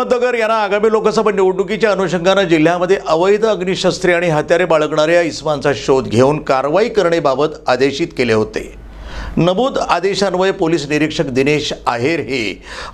अहमदनगर यांना आगामी लोकसभा निवडणुकीच्या अनुषंगानं जिल्ह्यामध्ये अवैध अग्निशस्त्रे आणि हत्यारे बाळगणाऱ्या इस्मांचा शोध घेऊन कारवाई करण्याबाबत आदेशित केले होते. नमूद आदेशान्वये पोलीस निरीक्षक दिनेश आहेर हे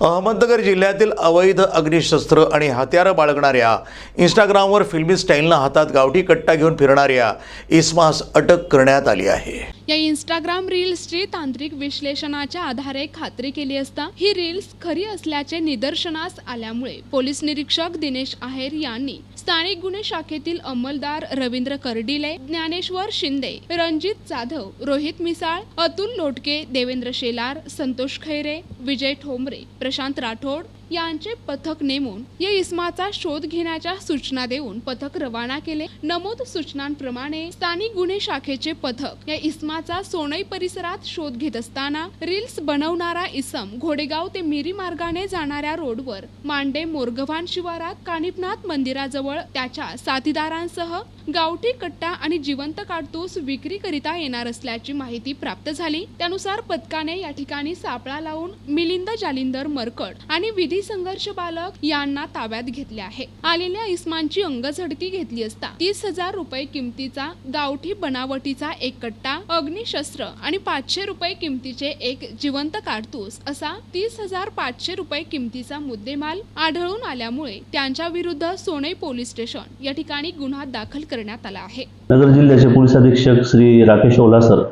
अहमदनगर जिल्ह्यातील अवैध अग्निशस्त्र आणि हत्यारं बाळगणाऱ्या इंस्टाग्रामवर फिल्मी स्टाईलनं हातात गावठी कट्टा घेऊन फिरणाऱ्या इस्मास अटक करण्यात आली आहे. या इंस्टाग्राम रील्सची तांत्रिक विश्लेषणाच्या आधारे खात्री केली असता ही रील्स खरी असल्याचे निदर्शनास आल्यामुळे पोलीस निरीक्षक दिनेश आहेर यांनी स्थानिक गुन्हे शाखेतील अंमलदार रवींद्र कर्डिले ज्ञानेश्वर शिंदे रणजित जाधव रोहित मिसाळ अतुल लोटके देवेंद्र शेलार संतोष खैरे विजय ठोंबरे प्रशांत राठोड यांचे पथक नेमून या इसमाचा शोध घेण्याच्या सूचना देऊन पथक रवाना केले. नमूद सूचनांप्रमाणे स्थानिक गुन्हे शाखेचे पथक या इसमाचा सोनई परिसरात शोध घेत असताना रील्स बनवणारा इसम घोडेगाव ते मिरी मार्गाने जाणाऱ्या रोडवर मांडे मोरगव्हाण शिवारात कानिपनाथ मंदिराजवळ त्याच्या साथीदारांसह गावठी कट्टा आणि जिवंत काडतूस विक्रीकरिता येणार असल्याची माहिती प्राप्त झाली. त्यानुसार पथकाने या ठिकाणी सापळा लावून मिलिंद जालिंदर मरकड आणि विधी संघर्ष बालक यांना ताब्यात घेतले आहे. आलेल्या इस्मानची अंगझडती घेतली असता तीस हजार रुपये किमतीचा गावठी बनावटीचा एक कट्टा अग्निशस्त्र आणि पाचशे रुपये किमतीचे एक जिवंत कारतूस असा तीस हजार पाचशे रुपये किमतीचा मुद्देमाल आढळून आल्यामुळे त्यांच्या विरुद्ध सोने पोलीस स्टेशन या ठिकाणी गुन्हा दाखल करण्यात आला आहे. नगर जिल्ह्याचे पोलीस अधीक्षक श्री राकेश ओलासर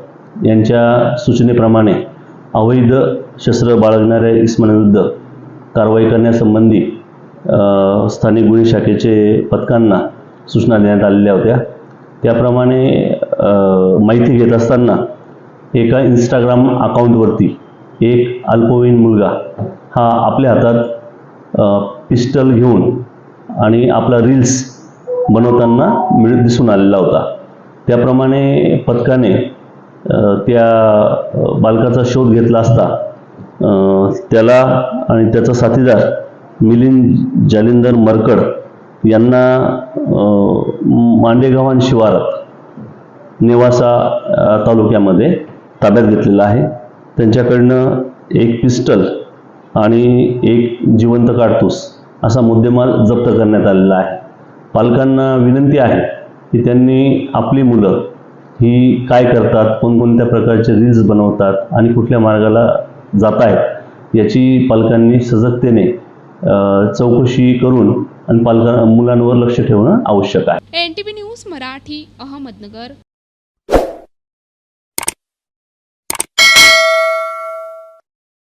यांच्या सूचनेप्रमाणे अवैध शस्त्र बाळगणाऱ्या इस्माविरुद्ध कारवाई करण्यासंबंधी स्थानिक गुन्हे शाखेचे पथकांना सूचना देण्यात आलेल्या होत्या. त्याप्रमाणे माहिती घेत असताना एका इंस्टाग्राम अकाउंटवरती एक अल्पवयीन मुलगा हा आपल्या हातात पिस्टल घेऊन आणि आपला रील्स बनवताना मिळत दिसून आलेला होता. त्याप्रमाणे पथकाने त्या बालकाचा शोध घेतला असता त्याला आणि त्याचा साथीदार मिलिंद जालिंदर मरकड यांना मांडेगावान शिवारात नेवासा तालुक्यामध्ये ताब्यात घेतलेला आहे. त्यांच्याकडनं एक पिस्टल आणि एक जिवंत काडतूस असा मुद्देमाल जप्त करण्यात आलेला आहे. पालकांना विनंती आहे की त्यांनी आपली मुलं ही काय करतात कोणकोणत्या प्रकारचे रील्स बनवतात आणि कुठल्या मार्गाला जात आहेत याची पालकांनी सजगतेने चौकशी करून आणि पालकां मुलांवर लक्ष ठेवणं आवश्यक आहे. N T V news Marathi Ahmednagar.